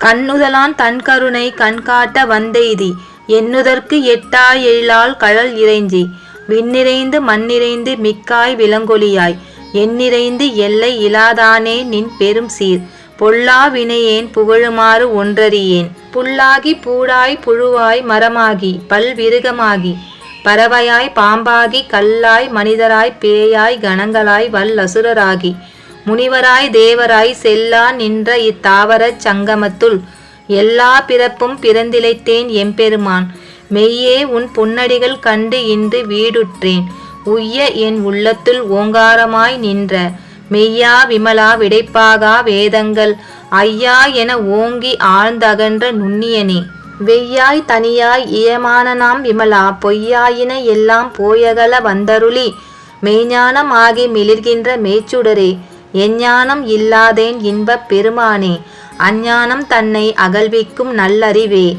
கண்ணுதலான் தன் கருணை கண்காட்ட வந்தெய்தி எண்ணுதற்கு எட்டா எழிலால் கழல் இறைஞ்சி விண்ணிறைந்து மண்ணிறைந்து மிக்காய் விலங்கொலியாய் எண்ணிறைந்து எல்லை இலாதானே நின் பெரும் சீர் பொல்லா வினையேன் புகழுமாறு ஒன்றறியேன். புல்லாகி பூடாய் புழுவாய் மரமாகி பல்விருகமாகி பறவையாய் பாம்பாகி கல்லாய் மனிதராய் பேயாய் கணங்களாய் வல்லசுரராகி முனிவராய் தேவராய் செல்லா நின்ற இத்தாவரச் சங்கமத்துள் எல்லா பிறப்பும் பிறந்திழைத்தேன் எம்பெருமான். மெய்யே உன் பொன்னடிகள் கண்டு இன்று வீடுற்றேன். உய்ய என் உள்ளத்துள் ஓங்காரமாய் நின்ற. மெய்யா விமலா விடைப்பாகா வேதங்கள். ஐயா என ஓங்கி ஆழ்ந்தகன்ற நுண்ணியனே. வெய்யாய் தனியாய் இயமானனாம் விமலா. பொய்யாயின எல்லாம் போயகல வந்தருளி. மெய்ஞானம் ஆகி மிளிர்கின்ற மேச்சுடரே. எஞ்ஞானம் இல்லாதேன் இன்பப் பெருமானே அஞ்ஞானம் தன்னை அகழ்விக்கும் நல்லறிவே.